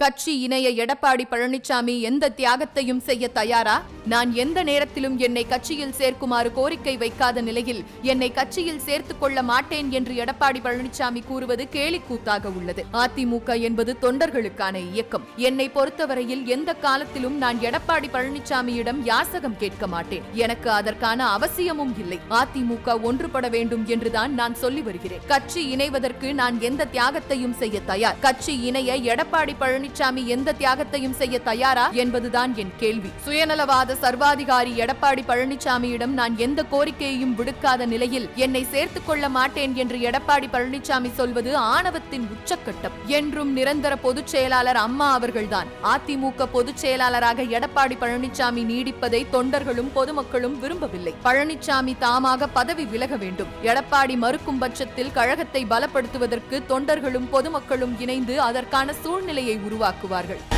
கட்சி இணைய எடப்பாடி பழனிசாமி எந்த தியாகத்தையும் செய்ய தயாரா? நான் எந்த நேரத்திலும் என்னை கட்சியில் சேர்க்குமாறு கோரிக்கை வைக்காத நிலையில் என்னை கட்சியில் சேர்த்துக் கொள்ள மாட்டேன் என்று எடப்பாடி பழனிசாமி கூறுவது கேலிக்கூத்தாக உள்ளது. அதிமுக என்பது தொண்டர்களுக்கான இயக்கம். என்னை பொறுத்தவரையில் எந்த காலத்திலும் நான் எடப்பாடி பழனிசாமியிடம் யாசகம் கேட்க மாட்டேன். எனக்கு அதற்கான அவசியமும் இல்லை. அதிமுக ஒன்றுபட வேண்டும் என்றுதான் நான் சொல்லி வருகிறேன். கட்சி இணைவதற்கு நான் எந்த தியாகத்தையும் செய்ய தயார். கட்சி இணைய எடப்பாடி பழனிசாமி எந்த தியாகத்தையும் செய்ய தயாரா என்பதுதான் என் கேள்வி. சுயநலவாத சர்வாதிகாரி எடப்பாடி பழனிசாமியிடம் நான் எந்த கோரிக்கையையும் விடுக்காத நிலையில் என்னை சேர்த்துக் கொள்ள மாட்டேன் என்று எடப்பாடி பழனிசாமி சொல்வது ஆணவத்தின் உச்சக்கட்டம். என்றும் நிரந்தர பொதுச் செயலாளர் அம்மா அவர்கள்தான். அதிமுக பொதுச் செயலாளராக எடப்பாடி பழனிசாமி நீடிப்பதை தொண்டர்களும் பொதுமக்களும் விரும்பவில்லை. பழனிசாமி தாமாக பதவி விலக வேண்டும். எடப்பாடி மறுக்கும் பட்சத்தில் கழகத்தை பலப்படுத்துவதற்கு தொண்டர்களும் பொதுமக்களும் இணைந்து அதற்கான சூழ்நிலையை உருவாக்குவார்கள்.